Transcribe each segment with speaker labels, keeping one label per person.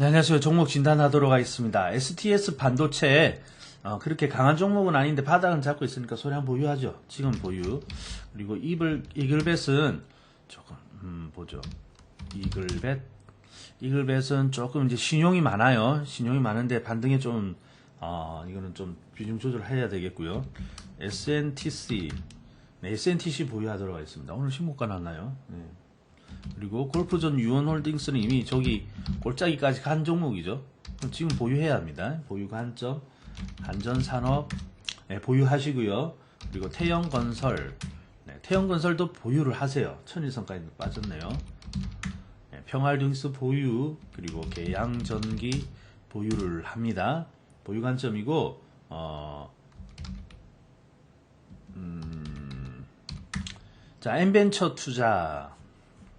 Speaker 1: 네, 안녕하세요. 종목 진단하도록 하겠습니다. STS 반도체 어, 그렇게 강한 종목은 아닌데 바닥은 잡고 있으니까 한번 보유하죠. 지금 보유. 그리고 이글 이글벳은 조금 음, 보죠. 이글벳 이글벳은 조금 이제 신용이 많아요. 신용이 많은데 반등에 좀 어, 이거는 좀 비중 조절해야 되겠고요. SNTC 네, SNTC 보유하도록 하겠습니다. 오늘 신고가 났나요? 네. 그리고 골프존 유원홀딩스는 이미 저기 골짜기까지 간 종목이죠. 지금 보유해야 합니다. 보유 관점, 한전산업 네, 보유하시고요. 그리고 태영건설, 네, 태영건설도 보유를 하세요. 천일선까지 빠졌네요. 네, 평알등스 보유 그리고 계양전기 보유를 합니다. 보유 관점이고 어, 음, 자 엔벤처 투자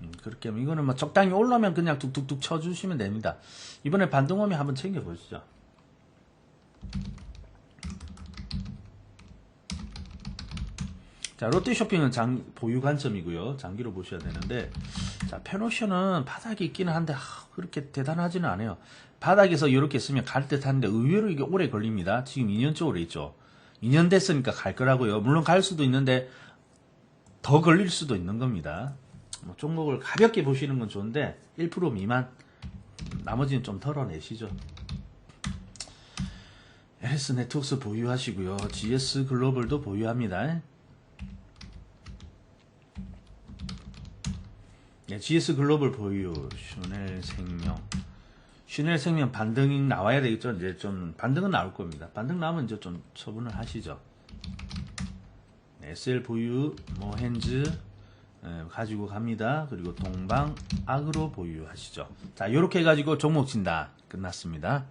Speaker 1: 음, 그렇게 하면 이거는 뭐 적당히 올라오면 그냥 뚝뚝뚝 쳐주시면 됩니다. 이번에 반등홈이 한번 챙겨보시죠. 자, 롯데 쇼핑은 장, 보유 관점이고요. 장기로 보셔야 되는데, 자, 페노션은 바닥이 있기는 한데, 하, 그렇게 대단하지는 않아요. 바닥에서 이렇게 쓰면 갈 듯 한데, 의외로 이게 오래 걸립니다. 지금 2년째 오래 있죠. 2년 됐으니까 갈 거라고요. 물론 갈 수도 있는데, 더 걸릴 수도 있는 겁니다. 뭐 종목을 가볍게 보시는 건 좋은데 1% 미만 나머지는 좀 털어내시죠. LS 네트워크스 보유하시고요. GS 글로벌도 보유합니다. 네, GS 글로벌 보유, 슈넬 생명. 슈넬 생명 반등이 나와야 되겠죠. 이제 좀 반등은 나올 겁니다. 반등 나오면 이제 좀 처분을 하시죠. 네, SL 보유, 모헨즈, 예, 가지고 갑니다. 그리고 동방 아그로 보유하시죠. 자, 이렇게 해가지고 종목 진단 끝났습니다.